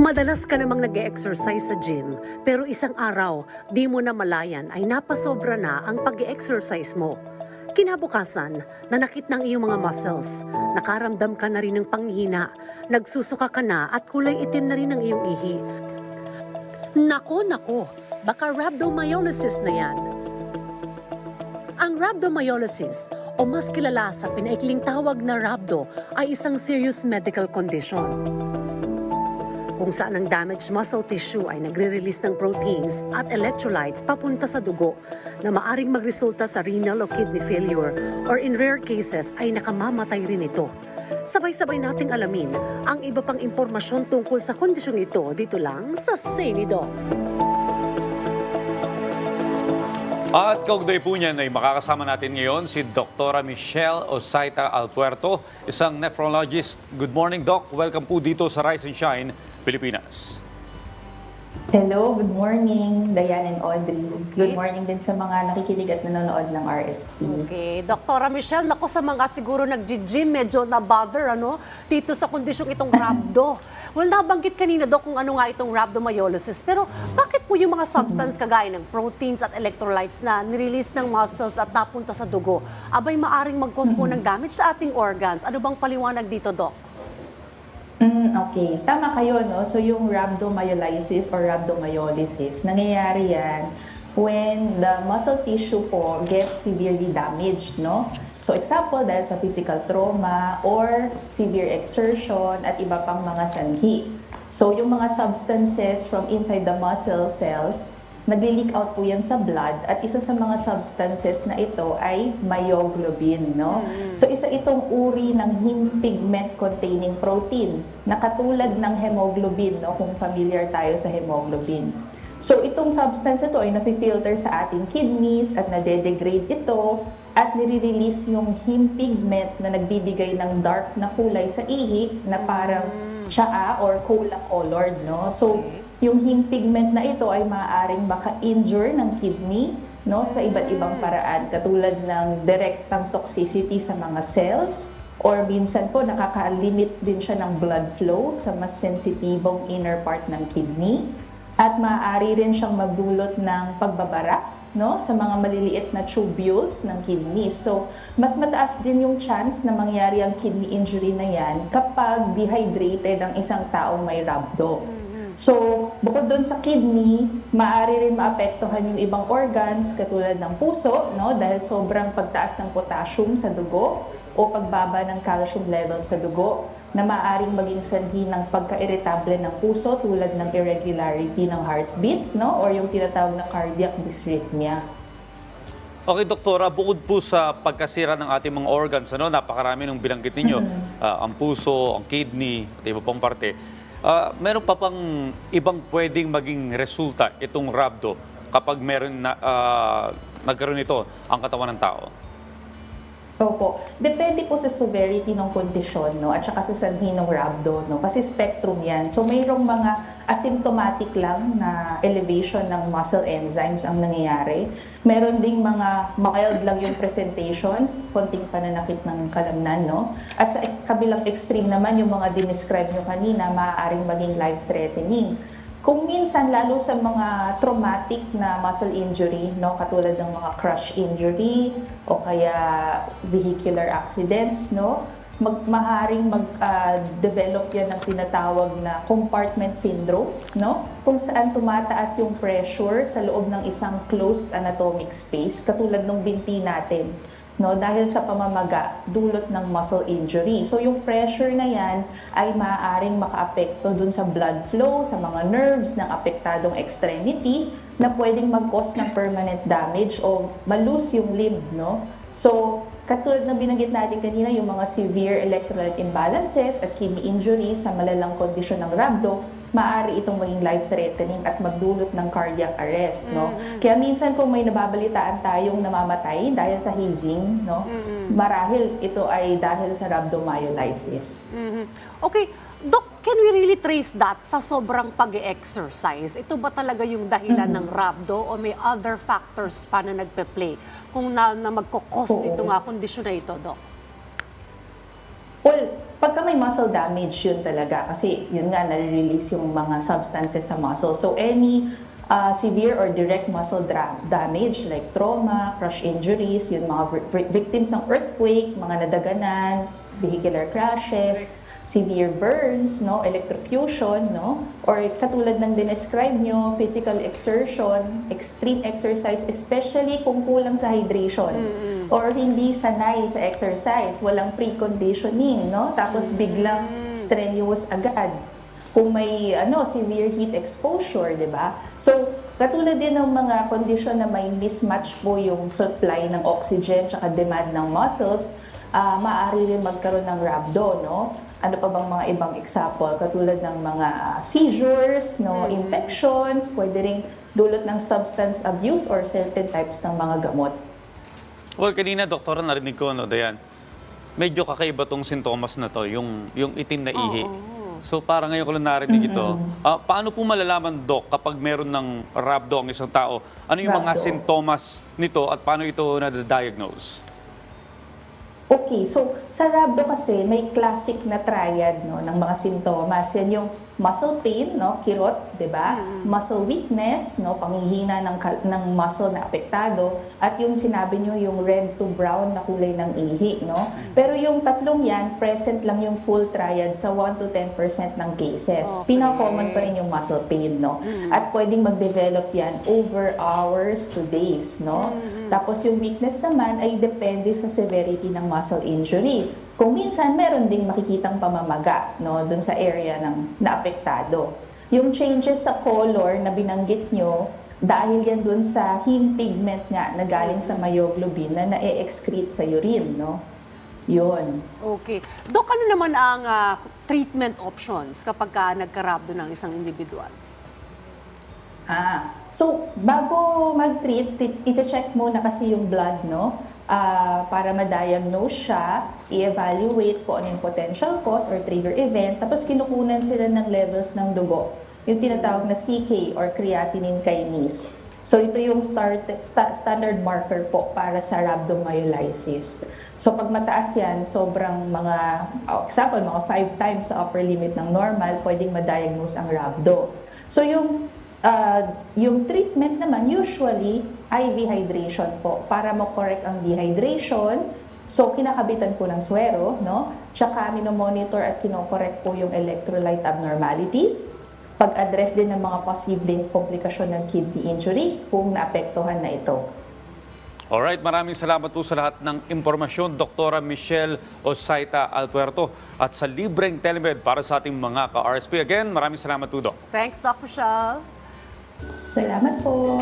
Madalas ka namang nag exercise sa gym, pero isang araw, di mo na malayan ay napasobra na ang pag exercise mo. Kinabukasan, nanakit ng iyong mga muscles, nakaramdam ka na rin ng panghina, nagsusuka ka na at kulay itim na rin ang iyong ihi. Nako, nako, baka rhabdomyolysis na yan. Ang rhabdomyolysis o mas kilala sa pinaikling tawag na rhabdo ay isang serious medical condition kung saan ang damaged muscle tissue ay nagre-release ng proteins at electrolytes papunta sa dugo na maaring magresulta sa renal o kidney failure or in rare cases ay nakamamatay rin ito. Sabay-sabay nating alamin ang iba pang impormasyon tungkol sa kondisyong ito dito lang sa Senido. At kaugnay po niyan ay makakasama natin ngayon si Dr. Michelle Osaita Alpuerto, isang nephrologist. Good morning, Doc. Welcome po dito sa Rise and Shine, Pilipinas. Hello, good morning, Diane and Audrey. Good morning din sa mga nakikinig at nanonood ng RSP. Okay, Doktora Michelle, nako sa mga siguro nag-gym, medyo na-bother ano, dito sa kondisyong itong rhabdo. Well, nabanggit kanina, Dok, kung ano nga itong rhabdomyolysis. Pero bakit po yung mga substance kagaya ng proteins at electrolytes na nirelease ng muscles at napunta sa dugo, abay maaring mag-cause po ng damage sa ating organs? Ano bang paliwanag dito, Dok? Mm, okay, tama kayo, no? So yung rhabdomyolysis or rhabdomyolysis, nangyayari yan when the muscle tissue po gets severely damaged, no? So example, dahil sa physical trauma or severe exertion at iba pang mga sanhi. So yung mga substances from inside the muscle cells, nagli-leak out po yan sa blood at isa sa mga substances na ito ay myoglobin, no? So isa itong uri ng heme pigment containing protein na katulad ng hemoglobin, no? Kung familiar tayo sa hemoglobin. So itong substance ito ay nafi-filter sa ating kidneys at nade-degrade ito at nire-release yung heme pigment na nagbibigay ng dark na kulay sa ihi na parang tsaa or cola colored, no? So yung heme pigment na ito ay maaaring maka-injure ng kidney no? Sa iba't ibang paraan. Katulad ng direktang toxicity sa mga cells or minsan po nakaka-limit din siya ng blood flow sa mas sensitibong inner part ng kidney. At maaari rin siyang magdulot ng pagbabara no sa mga maliliit na tubules ng kidney. So, mas mataas din yung chance na mangyari ang kidney injury na yan kapag dehydrated ang isang taong may rhabdo. So, bukod doon sa kidney, maaari rin maapektuhan yung ibang organs katulad ng puso, no? Dahil sobrang pagtaas ng potassium sa dugo o pagbaba ng calcium levels sa dugo na maaaring maging sanhi ng pagka-irritable ng puso tulad ng irregularity ng heartbeat, no? Or yung tinatawag na cardiac dysrhythmia. Okay, Doktora, bukod po sa pagkasira ng ating mga organs, ano, napakarami nung binanggit ninyo, ah, ang puso, ang kidney, at iba pang parte. Ah, meron pa pang ibang pwedeng maging resulta itong rhabdo kapag meron na, ah, nagkaroon ito ang katawan ng tao? Opo. Depende po sa severity ng kondisyon, no? At saka sa sanhi ng rhabdo, no? Kasi spectrum yan. So, mayroong mga asymptomatic lang na elevation ng muscle enzymes ang nangyayari. Meron ding mga mild lang yung presentations, konting pananakit ng kalamnan, no? At sa kabilang extreme naman, yung mga dinescribe nyo kanina, maaaring maging life-threatening. Kung minsan, lalo sa mga traumatic na muscle injury, no, katulad ng mga crush injury o kaya vehicular accidents, no, mag maaaring mag-develop yan ng tinatawag na compartment syndrome, no, kung saan tumataas yung pressure sa loob ng isang closed anatomic space, katulad ng binti natin no dahil sa pamamaga dulot ng muscle injury. So yung pressure na yan ay maaaring makaapekto dun sa blood flow, sa mga nerves ng apektadong extremity na pwedeng mag-cause ng permanent damage o malus yung limb, no? So, katulad na binanggit natin kanina, yung mga severe electrolyte imbalances at kidney injuries sa malalang kondisyon ng rhabdo, maaari itong maging life-threatening at magdulot ng cardiac arrest, no? Kaya minsan kung may nababalitaan tayong namamatay dahil sa hazing, no? Marahil ito ay dahil sa rhabdomyolysis. Mhm. Okay, Doc, can we really trace that sa sobrang pag-exercise? Ito ba talaga yung dahilan ng rhabdo o may other factors pa na nagpe-play kung na, na magkakos Oo. ito nga kondisyon na ito, Doc? Well, pagka may muscle damage yun talaga kasi yun nga nare-release yung mga substances sa muscle. So any uh, severe or direct muscle damage like trauma, crush injuries, yun mga vi- victims ng earthquake, mga nadaganan, vehicular crashes, severe burns, no, electrocution, no, or katulad ng dinescribe nyo, physical exertion, extreme exercise, especially kung kulang sa hydration, or hindi sanay sa exercise, walang preconditioning, no, tapos biglang strenuous agad. Kung may ano severe heat exposure, 'di ba? So, katulad din ng mga condition na may mismatch po yung supply ng oxygen at demand ng muscles, ah maaari rin magkaroon ng rhabdo, no? Ano pa bang mga ibang example? Katulad ng mga ah, seizures, no? Infections, pwede ring dulot ng substance abuse or certain types ng mga gamot. Well, kanina, doktora, narinig ko, no, Dayan, medyo kakaiba tong sintomas na to, yung, yung itim na ihi. So, para ngayon ko lang narinig ito. Ah, paano po malalaman, Dok, kapag meron ng rhabdo ang isang tao? Ano yung mga Rhabdo. sintomas nito at paano ito na-diagnose? Okay, so sa rhabdo kasi may classic na triad no ng mga sintomas. Yan yung muscle pain, no, kirot, 'di ba? Muscle weakness, no, panghihina ng ng muscle na apektado at yung sinabi nyo yung red to brown na kulay ng ihi, no? Pero yung tatlong yan present lang yung full triad sa 1 to 10% ng cases. Okay. Pinaka-common pa rin yung muscle pain, no? At pwedeng mag-develop yan over hours to days, no? Tapos yung weakness naman ay depende sa severity ng muscle injury. Kung minsan meron ding makikitang pamamaga no doon sa area ng naapektado. Yung changes sa color na binanggit nyo dahil yan doon sa heme pigment nga na galing sa myoglobin na na-excrete sa urine, no? Yun. Okay. Dok, ano naman ang ah, treatment options kapag ka nagkarabdo ng isang individual? Ah, so bago mag-treat, ti- ite-check muna kasi yung blood, no? Ah, para ma-diagnose siya, i-evaluate kung ano yung potential cause or trigger event, tapos kinukunan sila ng levels ng dugo, yung tinatawag na CK or creatinine kinase. So ito yung start, sta- standard marker po para sa rhabdomyolysis. So pag mataas yan, sobrang mga, oh, example, mga 5 times sa upper limit ng normal, pwedeng ma-diagnose ang rhabdo. So yung Uh, yung treatment naman, usually, IV hydration po. Para mo-correct ang dehydration, so kinakabitan po ng swero, no? Tsaka minomonitor at kinokorek po yung electrolyte abnormalities. Pag-address din ng mga posibleng komplikasyon ng kidney injury kung naapektuhan na ito. Alright, maraming salamat po sa lahat ng impormasyon, Doktora Michelle Osaita Alpuerto at sa libreng telemed para sa ating mga ka-RSP. Again, maraming salamat po, Dok. Thanks, Doc Michelle. Salamat po!